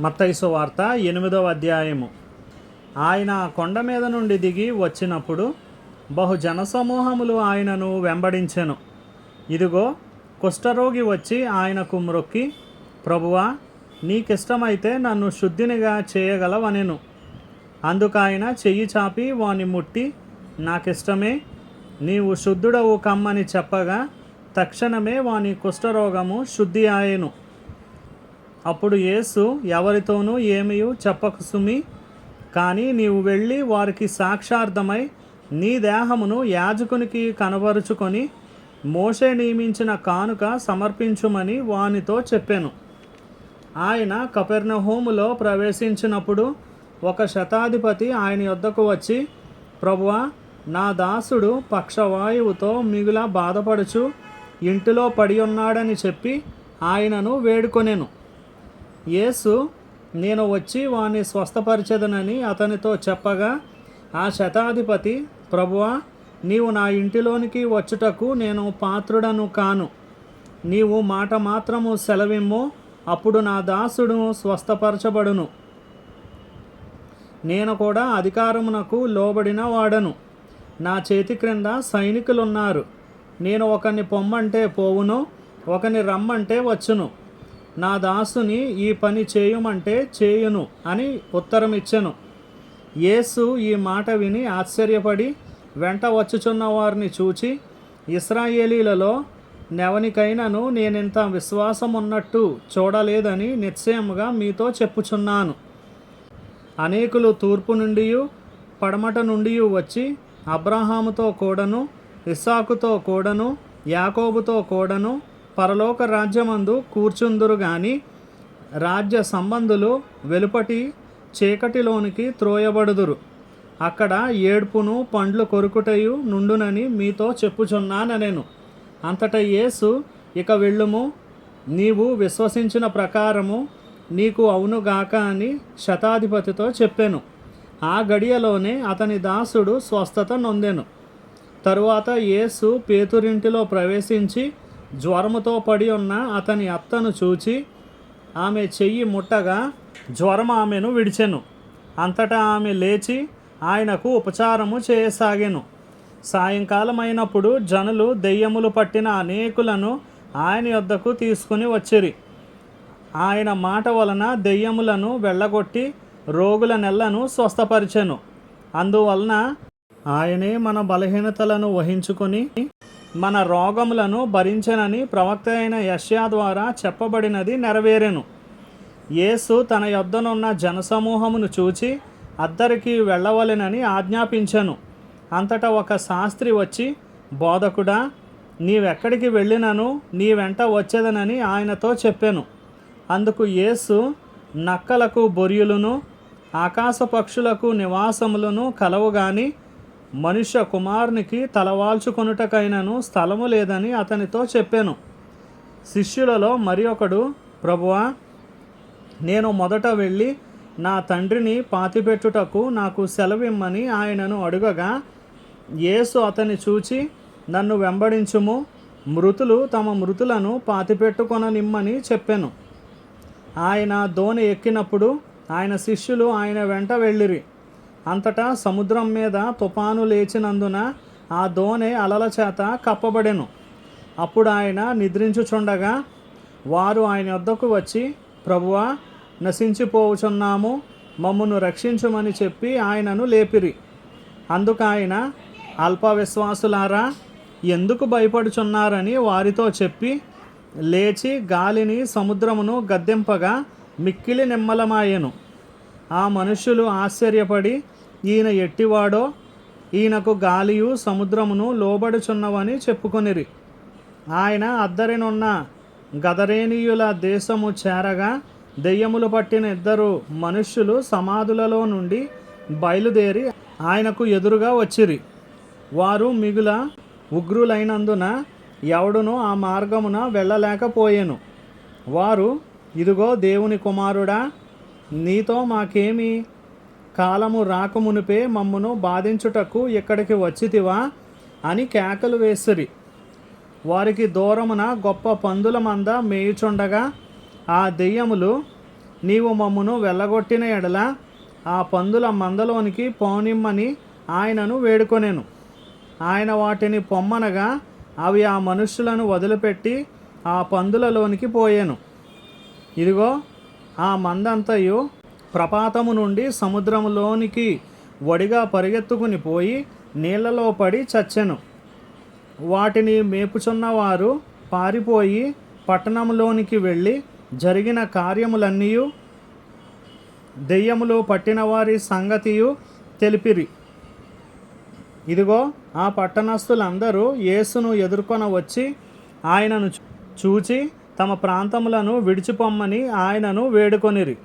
మత్తైసు వార్త ఎనిమిదవ అధ్యాయము. ఆయన కొండ మీద నుండి దిగి వచ్చినప్పుడు బహు జనసమూహములు ఆయనను వెంబడించెను. ఇదిగో కుష్ఠరోగి వచ్చి ఆయనకు మ్రొక్కి ప్రభువా నీకిష్టమైతే నన్ను శుద్ధినిగా చేయగలవనెను. అందుకు ఆయన చెయ్యి చాపి వాని ముట్టి నాకిష్టమే నీవు శుద్ధుడవు కమ్మని చెప్పగా తక్షణమే వాని కుష్ఠరోగము శుద్ధి ఆయను అప్పుడు యేసు ఎవరితోనూ ఏమీ చెప్పక సుమి కానీ నీవు వెళ్ళి వారికి సాక్షార్థమై నీ దేహమును యాజకునికి కనబరుచుకొని మోషే నియమించిన కానుక సమర్పించుమని వానితో చెప్పాను. ఆయన కపెర్నహోములో ప్రవేశించినప్పుడు ఒక శతాధిపతి ఆయన యొద్దకు వచ్చి ప్రభువా నా దాసుడు పక్షవాయువుతో మిగుల బాధపడుచు ఇంటిలో పడి ఉన్నాడని చెప్పి ఆయనను వేడుకొనెను. యేసు నేను వచ్చి వాణ్ణి స్వస్థపరిచేదనని అతనితో చెప్పగా ఆ శతాధిపతి ప్రభువా నీవు నా ఇంటిలోనికి వచ్చుటకు నేను పాత్రుడను కాను. నీవు మాట మాత్రము సెలవిమ్ము అప్పుడు నా దాసుడు స్వస్థపరచబడును. నేను కూడా అధికారమునకు లోబడిన వాడను. నా చేతి క్రింద సైనికులున్నారు. నేను ఒకని పొమ్మంటే పోవును ఒకని రమ్మంటే వచ్చును. నా దాసుని ఈ పని చేయుమంటే చేయును అని ఉత్తరం ఇచ్చెను యేసు ఈ మాట విని ఆశ్చర్యపడి వెంట వచ్చుచున్న వారిని చూచి ఇస్రాయేలీలలో నెవనికైనను నేనింత విశ్వాసం ఉన్నట్టు చూడలేదని నిశ్చయముగా మీతో చెప్పుచున్నాను. అనేకులు తూర్పు నుండి పడమట నుండి వచ్చి అబ్రహాముతో కూడను ఇస్సాకుతో కూడను యాకోబుతో కూడను పరలోక రాజ్యమందు కూర్చుందురు గాని రాజ్య సంబంధులు వెలుపటి చీకటిలోనికి త్రోయబడుదురు. అక్కడ ఏడ్పును పండ్లు కొరుకుటయు నుండునని మీతో చెప్పుచున్నానెను అంతట యేసు ఇక వెళ్ళుము. నీవు విశ్వసించిన ప్రకారము నీకు అవునుగాక అని శతాధిపతితో చెప్పాను. ఆ గడియలోనే అతని దాసుడు స్వస్థత నొందెను. తరువాత యేసు పేతురింటిలో ప్రవేశించి జ్వరముతో పడి ఉన్న అతని అత్తను చూచి ఆమె చెయ్యి ముట్టగా జ్వరం ఆమెను విడిచెను. అంతటా ఆమె లేచి ఆయనకు ఉపచారము చేయసాగెను. సాయంకాలమైనప్పుడు జనులు దెయ్యములు పట్టిన అనేకులను ఆయన యొద్దకు తీసుకుని వచ్చిరి. ఆయన మాట వలన దెయ్యములను వెళ్ళగొట్టి రోగుల నెల్లను స్వస్థపరిచెను. అందువలన ఆయనే మన బలహీనతలను వహించుకొని మన రోగములను భరించనని ప్రవక్త అయిన యష్యా ద్వారా చెప్పబడినది నెరవేరెను. యేసు తన యొద్దనున్న జనసమూహమును చూచి అద్దరికి వెళ్ళవలెనని ఆజ్ఞాపించెను. అంతటా ఒక శాస్త్రి వచ్చి బోధకుడా నీవెక్కడికి వెళ్ళినను? నీ వెంట వచ్చేదనని ఆయనతో చెప్పాను. అందుకు యేసు నక్కలకు బొరియులను ఆకాశ పక్షులకు నివాసములను కలవుగాని మనుష్య కుమారునికి తలవాల్చుకొనుటకైనను స్థలము లేదని అతనితో చెప్పాను. శిష్యులలో మరి ఒకడు ప్రభువా నేను మొదట వెళ్ళి నా తండ్రిని పాతిపెట్టుటకు నాకు సెలవిమ్మని ఆయనను అడుగగా యేసు అతని చూచి నన్ను వెంబడించుము మృతులు తమ మృతులను పాతిపెట్టుకొననిమ్మని చెప్పాను. ఆయన దోణి ఎక్కినప్పుడు ఆయన శిష్యులు ఆయన వెంట వెళ్ళిరి. అంతటా సముద్రం మీద తుఫాను లేచినందున ఆ దోణి అలల చేత కప్పబడెను. అప్పుడు ఆయన నిద్రించుచుండగా వారు ఆయన వద్దకు వచ్చి ప్రభువా నశించిపోవుచున్నాము మమ్మను రక్షించమని చెప్పి ఆయనను లేపిరి. అందుకు ఆయన అల్ప విశ్వాసులారా ఎందుకు భయపడుచున్నారని వారితో చెప్పి లేచి గాలిని సముద్రమును గద్దెంపగా మిక్కిలి నిమ్మలమాయెను. ఆ మనుష్యులు ఆశ్చర్యపడి ఈయన ఎట్టివాడో? ఈయనకు గాలియు సముద్రమును లోబడుచున్నవని చెప్పుకొనిరి. ఆయన అద్దరినున్న గదరేనీయుల దేశము చేరగా దెయ్యములు పట్టిన ఇద్దరు మనుష్యులు సమాధులలో నుండి బయలుదేరి ఆయనకు ఎదురుగా వచ్చిరి. వారు మిగుల ఉగ్రులైనందున ఎవడును ఆ మార్గమున వెళ్ళలేకపోయెను. వారు ఇదిగో దేవుని కుమారుడా నీతో మాకేమి కాలము రాకమునిపే మమ్మును బాధించుటకు ఇక్కడికి వచ్చితివా? అని కేకలు వేసిరి. వారికి దూరమున గొప్ప పందుల మంద మేయుచుండగా ఆ దెయ్యములు నీవు మమ్మును వెళ్ళగొట్టిన ఎడల ఆ పందుల మందలోనికి పోనిమ్మని ఆయనను వేడుకొనెను. ఆయన వాటిని పొమ్మనగా అవి ఆ మనుష్యులను వదిలిపెట్టి ఆ పందులలోనికి పోయాను. ఇదిగో ఆ మందంతయు ప్రపాతము నుండి సముద్రములోనికి వడిగా పరిగెత్తుకుని పోయి నీళ్ళలో పడి చచ్చెను. వాటిని మేపుచున్నవారు పారిపోయి పట్టణంలోనికి వెళ్ళి జరిగిన కార్యములన్నీ దెయ్యములు పట్టిన వారి సంగతియు తెలిపిరి. ఇదిగో ఆ పట్టణస్థులందరూ యేసును ఎదుర్కొన వచ్చి ఆయనను చూచి తమ ప్రాంతములను విడిచిపొమ్మని ఆయనను వేడుకొనిరి.